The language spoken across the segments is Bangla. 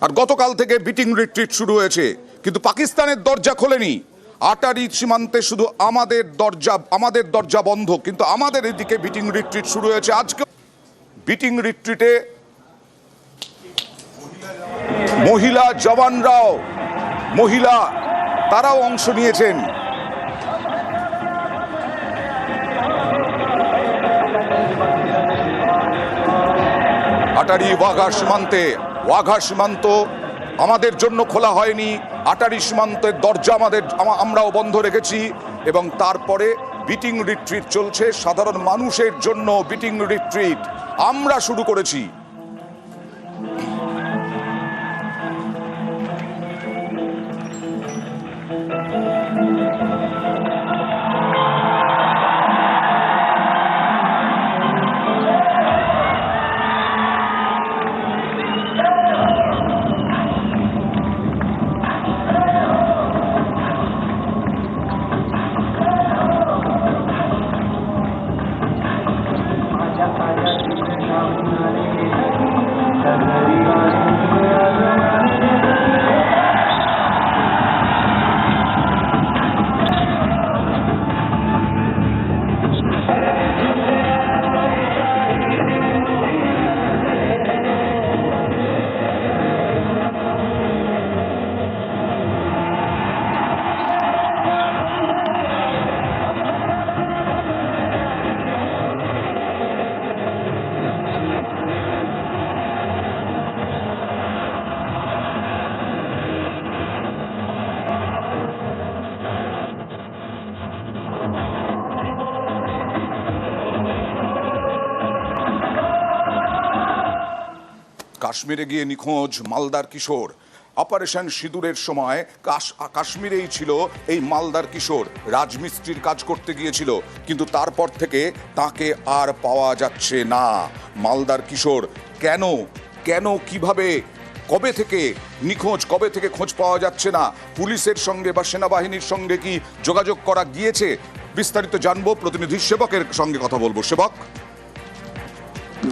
আর গতকাল থেকে বিটিং রিট্রিট শুরু হয়েছে। কিন্তু পাকিস্তানের দরজা খোলেনি। আটারি সীমান্তে শুধু আমাদের দরজা আমাদের দরজা বন্ধ। কিন্তু আমাদের এদিকে বিটিং রিট্রিট শুরু হয়েছে। আজকে বিটিং রিট্রিটে মহিলা জওয়ানরাও, মহিলা, তারাও অংশ নিয়েছেন। আটারি ওয়াঘা সীমান্তে ওয়াঘা সীমান্ত আমাদের জন্য খোলা হয়নি আটারি সীমান্তের দরজা আমাদের আমরাও বন্ধ রেখেছি এবং তারপরে বিটিং রিট্রিট চলছে। সাধারণ মানুষের জন্য বিটিং রিট্রিট আমরা শুরু করেছি। কাশ্মীরে গিয়ে নিখোঁজ মালদার কিশোর। অপারেশন সিঁদুরের সময় কাশ- কাশ্মীরেই ছিল এই মালদার কিশোর। রাজমিস্ত্রির কাজ করতে গিয়েছিল, কিন্তু তারপর থেকে তাকে আর পাওয়া যাচ্ছে না। মালদার কিশোর কেন কেন, কীভাবে, কবে থেকে নিখোঁজ, কবে থেকে খোঁজ পাওয়া যাচ্ছে না? পুলিশের সঙ্গে বা সেনাবাহিনীর সঙ্গে কি যোগাযোগ করা গিয়েছে? বিস্তারিত জানব, প্রতিনিধি সেবকের সঙ্গে কথা বলব। সেবক?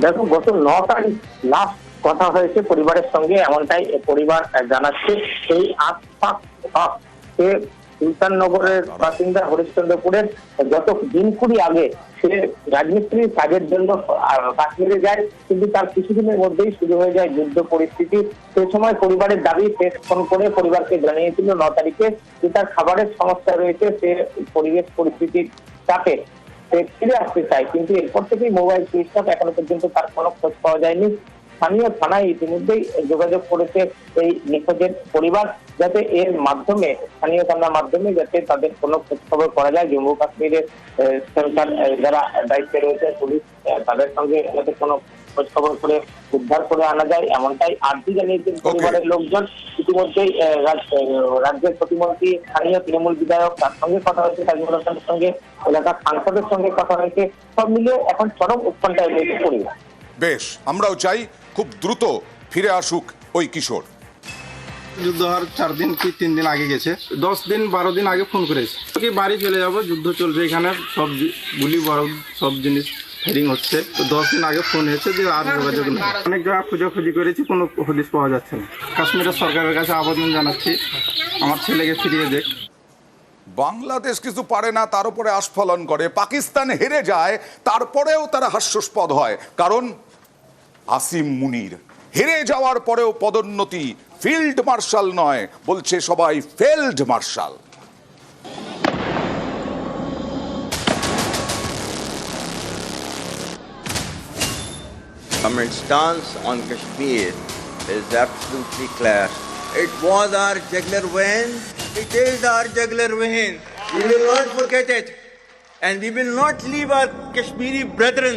দেখো, গত ন তারিখ লাস্ট কথা হয়েছে পরিবারের সঙ্গে, এমনটাই পরিবার জানাচ্ছে সেই আশফাক সুলতাননগরের বাসিন্দা হরিশ্চন্দ্রপুরের গত দিন কুড়ি আগে সে রাজমিস্ত্রির কাজের জন্য কাশ্মীরে যায়, কিন্তু তার কিছুদিনের মধ্যেই শুরু হয়ে যায় যুদ্ধ পরিস্থিতি। সে সময় পরিবারের দাবি, সে ফোন করে পরিবারকে জানিয়েছিল ন তারিখে যে তার খাবারের সমস্যা রয়েছে, সে পরিবেশ পরিস্থিতির চাপে। সে ফিরে আসতে চায়, কিন্তু এরপর থেকেই মোবাইল সুইচ অফ, এখনও পর্যন্ত তার কোনো খোঁজ পাওয়া যায়নি। স্থানীয় থানায় ইতিমধ্যেই যোগাযোগ করেছে এই নিখোঁজের পরিবার যাতে এর মাধ্যমে স্থানীয় থানার মাধ্যমে যাতে তাদের কোনো খোঁজ খবর করা যায়। জম্মু কাশ্মীরের সরকার যারা দায়িত্বে রয়েছে পুলিশ তাদের সঙ্গে যাতে কোনো খোঁজ খবর করে উদ্ধার করে আনা যায় এমনটাই আর্জি জানিয়েছেন পরিবারের লোকজন। ইতিমধ্যেই রাজ্যের প্রতিমন্ত্রী স্থানীয় তৃণমূল বিধায়ক তার সঙ্গে কথা হয়েছে তাজমুল হাসানের সঙ্গে এলাকার সাংসদের সঙ্গে কথা হয়েছে। সব মিলিয়ে এখন চরম উৎকণ্ঠায় রয়েছে পরিবার। বেশ আমরাও চাই খুব দ্রুত ফিরে আসুক ওই কিশোর। যুদ্ধ হওয়ার চার দিন কি তিন দিন আগে গেছে? দশ দিন বারো দিন আগে ফোন করেছে। কি বাড়ি চলে যাব? যুদ্ধ চলবে এখানে সব গুলি বারুদ সব জিনিস ফেরিং হচ্ছে। তো দশ দিন আগে ফোন হয়েছে যে আর যোগাযোগ নেই। অনেক জায়গা খোঁজাখুঁজি করেছি কোনো হদিস পাওয়া যাচ্ছে না। কাশ্মীরের সরকারের কাছে আবেদন জানাচ্ছি আমার ছেলেকে ফিরিয়ে দেখ। বাংলাদেশ কিছু পারে না তার উপরে আস্ফলন করে। পাকিস্তান হেরে যায় তারপরেও তারা হাস্যস্পদ হয়। কারণ আসিম মুনির হেরে যাওয়ার পরেও পদোন্নতি ফিল্ড মার্শাল নয় বলছে সবাই field marshal Government's stance on Kashmir is absolutely clear. It was our jugular vein. It is our jugular vein. We will not forget it. And we will not leave our Kashmiri brethren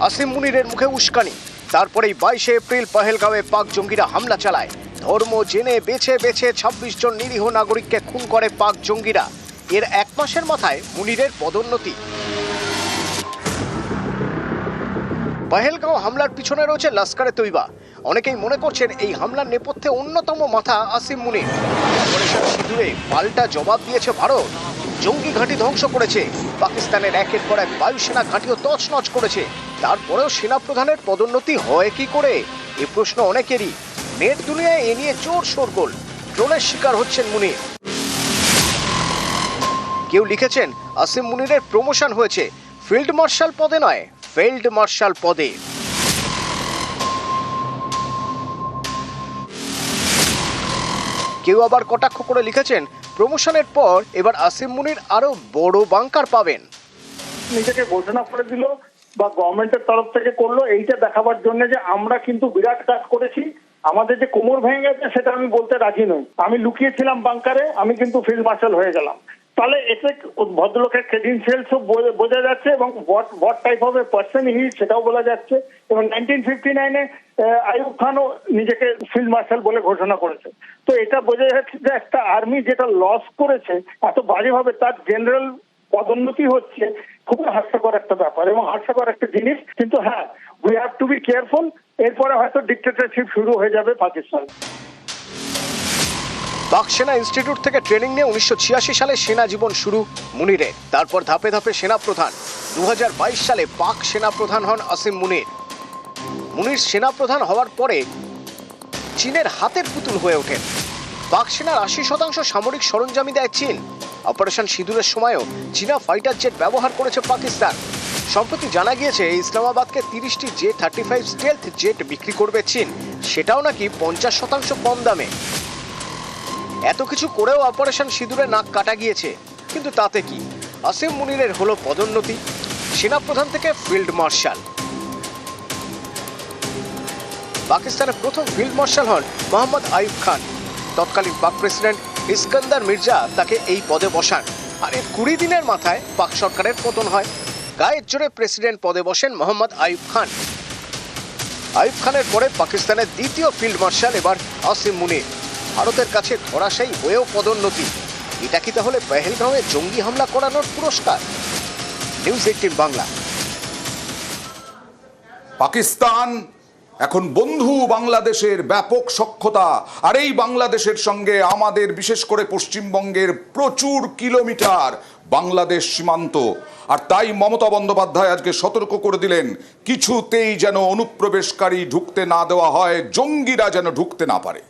Asim মুনিরের মুখে উস্কানি। তারপরেই বাইশে এপ্রিল পহেলগাঁওয়ে পাক জঙ্গিরা হামলা চালায়। ধর্ম জেনে বেছে বেছে ছাব্বিশ জন নিরীহ নাগরিককে খুন করে পাক জঙ্গিরা। এর এক মাসের মাথায় মুনিরের পদোন্নতি। পহেলগাঁও হামলার পিছনে রয়েছে লস্করে তৈবা। অনেকেই মনে করছেন এই হামলার নেপথ্যে অন্যতম মাথা আসিম মুনির। সিঁদুরে পাল্টা জবাব দিয়েছে ভারত। জঙ্গি ঘাঁটি ধ্বংস করেছে। পাকিস্তানের একের পর এক বায়ুসেনা ঘাঁটিও তছনছ করেছে। তারপরেও সেনাপ্রধানের পদোন্নতি হয় কি করে? এ প্রশ্ন অনেকেরই। নেট দুনিয়ায় এ নিয়ে জোর শোরগোল। ট্রোলের শিকার হচ্ছেন মুনির। কেউ লিখেছেন, আসিম মুনিরের প্রমোশন হয়েছে। ফিল্ড মার্শাল পদে নয়, ফিল্ড মার্শাল পদে। কেউ আবার কটাক্ষ করে লিখেছেন প্রমোশনের পর এবার আসিম মুনির আরও বড় বাংকার পাবেন। নিজেকে ঘোষণা করে দিল বা গভর্নমেন্টের তরফ থেকে করল, এইটা দেখাবার জন্য যে আমরা কিন্তু বিরাট কাজ করেছি। আমাদের যে কোমর ভেঙে গেছে, সেটা আমি বলতে রাজি নই। আমি লুকিয়েছিলাম বাংকারে, আমি কিন্তু ফিল্ড মার্শাল হয়ে গেলাম। তাহলে এতে ভদ্রলোকের ক্রেডেন্সিয়ালসও বোঝা যাচ্ছে এবং what what type of a person he সেটাও বলা যাচ্ছে। এবং নাইনটিন ফিফটি নাইনে আইয়ুব খানও নিজেকে ফিল্ড মার্শাল বলে ঘোষণা করেছে। তো এটা বোঝা যাচ্ছে যে একটা আর্মি যেটা লস করেছে, এত বাজেভাবে তার জেনারেল পদোন্নতি হচ্ছে খুবই হাস্যকর একটা ব্যাপার এবং হাস্যকর একটা জিনিস। কিন্তু হ্যাঁ we have to be careful এরপরে হয়তো ডিক্টেটরশিপ শুরু হয়ে যাবে পাকিস্তান। পাক সেনা ইনস্টিটিউট থেকে ট্রেনিং নিয়ে উনিশশো ছিয়াশি সালে সেনা জীবন শুরু মুনিরের। তারপর ধাপে ধাপে সেনা প্রধান। দু হাজার বাইশ সালে পাক সেনা প্রধান হন আসিম মুনির। মুনির সেনা প্রধান হওয়ার পরে চীনের হাতের পুতুল হয়ে ওঠেন। পাক সেনার আশি শতাংশ সামরিক সরঞ্জামই দেয় চীন। অপারেশন সিঁদুরের সময়ও চীনা ফাইটার জেট ব্যবহার করেছে পাকিস্তান। সম্প্রতি জানা গিয়েছে, ইসলামাবাদকে তিরিশটি J thirty five stealth jet বিক্রি করবে চীন। সেটাও নাকি পঞ্চাশ শতাংশ কম দামে। এত কিছু করেও অপারেশন সিঁদুরে নাক কাটা গিয়েছে। কিন্তু তাতে কি? আসিম মুনিরের হলো পদোন্নতি। সেনাপ্রধান থেকে ফিল্ড মার্শাল। পাকিস্তানের প্রথম ফিল্ড মার্শাল হন মোহাম্মদ আইব খান। তৎকালীন পাক প্রেসিডেন্ট ইস্কান্দার মির্জা তাকে এই পদে বসান। আর এর কুড়ি দিনের মাথায় পাক সরকারের পতন হয়। গায়ের জোরে প্রেসিডেন্ট পদে বসেন মোহাম্মদ আইব খান। আইব খানের পরে পাকিস্তানের দ্বিতীয় ফিল্ড মার্শাল এবার আসিম মুনির। ভারতের কাছে ধরাশায়ী হয়েও পদোন্নতি। এটা কি তাহলে পেহেলগাঁওয়ে জঙ্গি হামলা করানোর পুরস্কার? News eighteen Bangla. পাকিস্তান এখন বন্ধু বাংলাদেশের ব্যাপক সক্ষতা, আর এই বাংলাদেশের সঙ্গে আমাদের বিশেষ করে পশ্চিমবঙ্গের প্রচুর কিলোমিটার বাংলাদেশ সীমান্ত। আর তাই মমতা বন্দ্যোপাধ্যায় আজকে সতর্ক করে দিলেন, কিছুতেই যেন অনুপ্রবেশকারী ঢুকতে না দেওয়া হয়, জঙ্গিরা যেন ঢুকতে না পারে।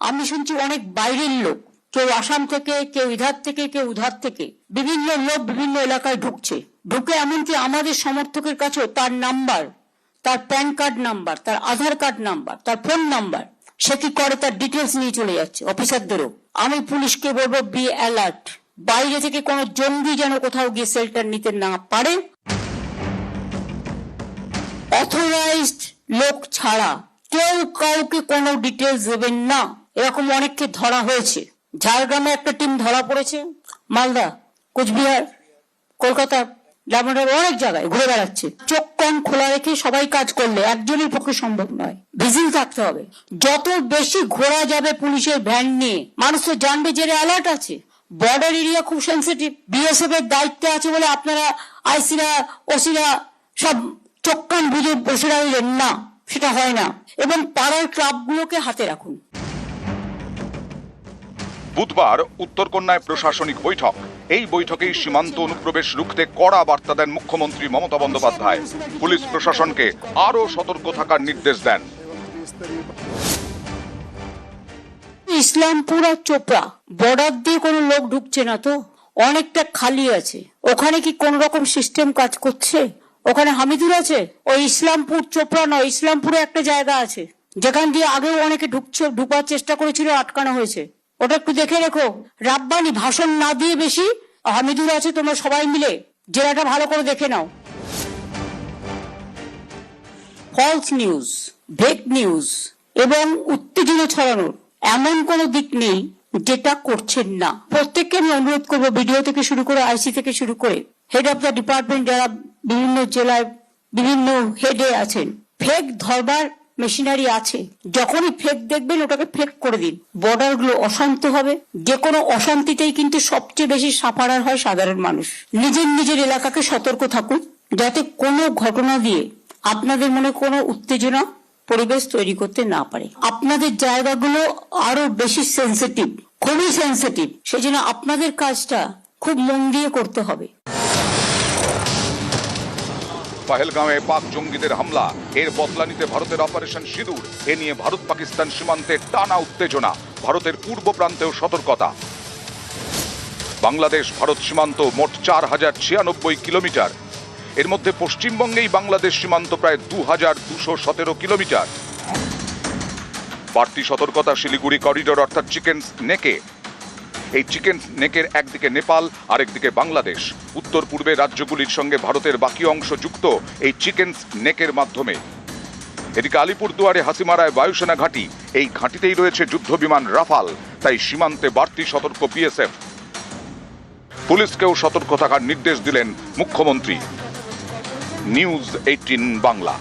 আমি শুনছি অনেক বাইরের লোক। কেউ আসাম থেকে, কেউ ইধার থেকে, কেউ উধার থেকে, বিভিন্ন লোক বিভিন্ন এলাকায় ঢুকছে। ঢুকে এমনকি আমাদের সমর্থকের কাছেও তার নাম্বার, তার প্যান কার্ড নাম্বার, তার আধার কার্ড নাম্বার, তার ফোন নাম্বার, সে কি করে তার ডিটেলস নিয়ে চলে যাচ্ছে অফিসারদেরও। আমি পুলিশকে বলব, বি অ্যালার্ট। বাইরে থেকে কোনো জঙ্গি যেন কোথাও গিয়ে শেল্টার নিতে না পারে। অথরাইজড লোক ছাড়া কেউ কাউকে কোনো ডিটেলস দেবেন না। এরকম অনেককে ধরা হয়েছে। ঝাড়গ্রামে একটা টিম ধরা পড়েছে, মালদা, কোচবিহার, কলকাতা অনেক জায়গায় ঘুরে বেড়াচ্ছে। চোখ কান খোলা রেখে সবাই কাজ করলে একজনের পক্ষে সম্ভব নয়। ভিজিল থাকতে হবে। যত বেশি ঘোরা যাবে পুলিশের ভ্যান নিয়ে, মানুষ তো জানবে যে অ্যালার্ট আছে। বর্ডার এরিয়া খুব সেন্সিটিভ বিএসএফ এর দায়িত্বে আছে বলে আপনারা আইসিরা ওসিরা সব চোখ কান বুঝে বসে রইলেন। না, সেটা হয় না। এবং পাড়ার ক্লাবগুলোকে হাতে রাখুন। বুধবার উত্তরকন্যায় প্রশাসনিক বৈঠক। এই বৈঠকেই সীমান্ত অনুপ্রবেশ রুখতে কড়া বার্তা দেন মুখ্যমন্ত্রী মমতা বন্দ্যোপাধ্যায়। পুলিশ প্রশাসনকে আরও সতর্ক থাকার নির্দেশ দেন। ইসলামপুর আর চোপড়া বর্ডার দিয়ে কোনো লোক ঢুকছে না তো? অনেকটা খালি আছে। ওখানে কি কোন রকম সিস্টেম কাজ করছে? ওখানে হামিদুর আছে? ওই ইসলামপুর, চোপড়া নয়, ইসলামপুরে একটা জায়গা আছে। যেখান দিয়ে আগেও অনেকে ঢুকছে, ঢুকার চেষ্টা করেছিল, আটকানো হয়েছে। ওটা একটু দেখে রেখো। রাব্বানি, ভাষণ না দিয়ে বেশি। হামিদুর আছে, তোমরা সবাই মিলে জেলাটা ভালো করে দেখে নাও। ফলস নিউজ ভেক নিউজ এবং উত্তেজনা ছড়ানোর এমন কোনো দিক নেই যেটা করছেন না। প্রত্যেককে আমি অনুরোধ করব ভিডিও থেকে শুরু করে আইসি থেকে শুরু করে হেড অফ দ্য ডিপার্টমেন্ট যারা বিভিন্ন জেলায় বিভিন্ন হেডে আছেন ফেক ধরবার মেশিনারি আছে, যখনই ফেক দেখবেন ওটাকে ফেক করে দিন। বর্ডারগুলো অশান্ত হবে যে কোনো অশান্তিতেই কিন্তু সবচেয়ে বেশি সাফারার হয় সাধারণ মানুষ। নিজের নিজের এলাকাকে সতর্ক থাকুন, যাতে কোনো ঘটনা দিয়ে আপনাদের মনে কোনো উত্তেজনা পরিবেশ তৈরি করতে না পারে। আপনাদের জায়গাগুলো আরও বেশি সেন্সিটিভ খুবই সেন্সিটিভ সেজন্য আপনাদের কাজটা খুব মন দিয়ে করতে হবে। পাহেলগাঁওয়ে পাক জঙ্গিদের হামলা। এর বদলা নিতে ভারতের অপারেশন সিঁদুর। এ নিয়ে ভারত পাকিস্তান সীমান্তে টানা উত্তেজনা, ভারতের পূর্ব প্রান্তেও সতর্কতা। বাংলাদেশ, ভারত সীমান্ত মোট চার হাজার ছিয়ানব্বই কিলোমিটার। এর মধ্যে পশ্চিমবঙ্গেই বাংলাদেশ সীমান্ত প্রায় দু হাজার দুশো সতেরো কিলোমিটার। বাড়তি সতর্কতা শিলিগুড়ি করিডোর, অর্থাৎ চিকেন নেকে এই চিকেন নেকের একদিকে নেপাল, আরেকদিকে বাংলাদেশ। উত্তর পূর্বে রাজ্যগুলির সঙ্গে ভারতের বাকি অংশ যুক্ত এই চিকেন নেকের মাধ্যমে। এদিকে আলিপুরদুয়ারে হাসিমারায় বায়ুসেনা ঘাঁটি, এই ঘাঁটিতেই রয়েছে যুদ্ধবিমান রাফাল, তাই সীমান্তে বাড়তি সতর্ক বিএসএফ। পুলিশকেও সতর্ক থাকার নির্দেশ দিলেন মুখ্যমন্ত্রী। News eighteen Bangla.